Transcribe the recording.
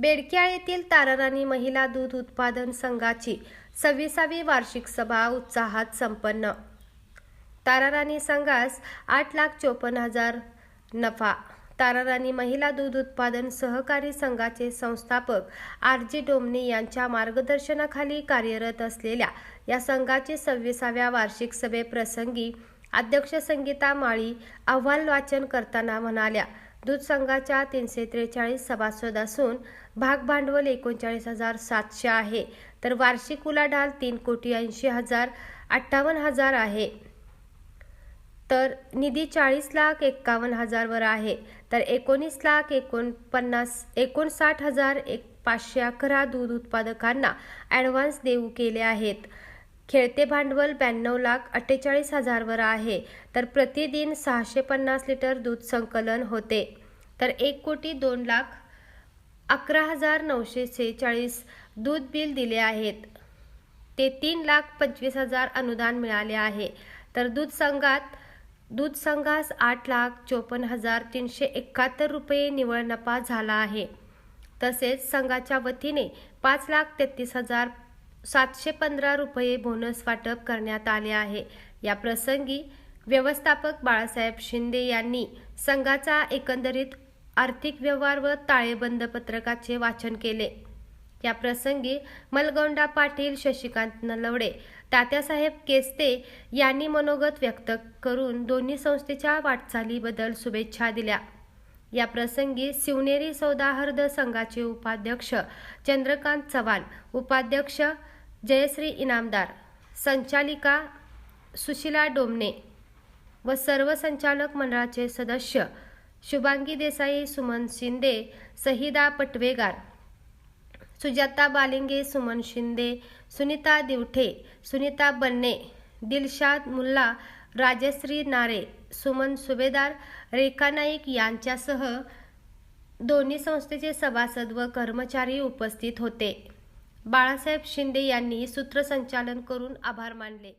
बेडक्या येथील ताराराणी महिला दूध उत्पादन संघाची सव्वीसावी वार्षिक सभा उत्साहात संपन्न. ताराराणी संघास आठ लाख चोपन्न हजार नफा. ताराराणी महिला दूध उत्पादन सहकारी संघाचे संस्थापक आर जी डोमने यांच्या मार्गदर्शनाखाली कार्यरत असलेल्या या संघाचे सव्वीसाव्या वार्षिक सभेप्रसंगी अध्यक्ष संगीता माळी अहवाल वाचन करताना म्हणाल्या दूध संघाच्या तीनशे त्रेचाळीस सभासद असून भाग भांडवल एकोणचाळीस हजार सातशे आहे. तर वार्षिक उलाढाल तीन कोटी ऐंशी हजार अठ्ठावन्न हजार आहे. तर निधी चाळीस लाख एक्कावन्न हजारवर आहे. तर एकोणीस लाख एकोणपन्नास एकोणसाठ हजार एक पाचशे अकरा दूध उत्पादकांना ॲडव्हान्स देऊ केले आहेत. खेळते भांडवल ब्याण्णव लाख अठ्ठेचाळीस हजारवर आहे. तर प्रतिदिन सहाशे पन्नास लिटर दूध संकलन होते. तर एक कोटी दोन लाख अकरा हजार नऊशे सेहेचाळीस दूध बिल दिले आहेत. ते तीन लाख पंचवीस हजार अनुदान मिळाले आहे. तर दूध संघात दूध संघास आठ लाख चोपन्न हजार तीनशे एकाहत्तर रुपये निव्वळ नफा झाला आहे. तसेच संघाच्या वतीने पाच लाख तेहतीस हजार सातशे पंधरा रुपये बोनस वाटप करण्यात आले आहे. या प्रसंगी व्यवस्थापक बाळासाहेब शिंदे यांनी संघाचा एकंदरीत आर्थिक व्यवहार व ताळेबंद पत्रकाचे वाचन केले. या प्रसंगी मलगोंडा पाटील शशिकांत नलवडे तात्यासाहेब केस्ते यांनी मनोगत व्यक्त करून दोन्ही संस्थेच्या वाटचालीबद्दल शुभेच्छा दिल्या. या प्रसंगी शिवनेरी सौदाहर्द संघाचे उपाध्यक्ष चंद्रकांत चव्हाण उपाध्यक्ष जयश्री इनामदार संचालिका सुशिला डोमने व सर्व संचालक मंडळाचे सदस्य शुभांगी देसाई सुमन शिंदे सहिदा पटवेगार सुजाता बालिंगे सुमन शिंदे सुनीता दिवठे सुनीता बन्ने दिलशाद मुल्ला राजश्री नारे सुमन सुभेदार रेखा नाईक यांच्यासह दोन्ही संस्थेचे सभासद व कर्मचारी उपस्थित होते. बाळासाहेब शिंदे यांनी सूत्रसंचालन करून आभार मानले.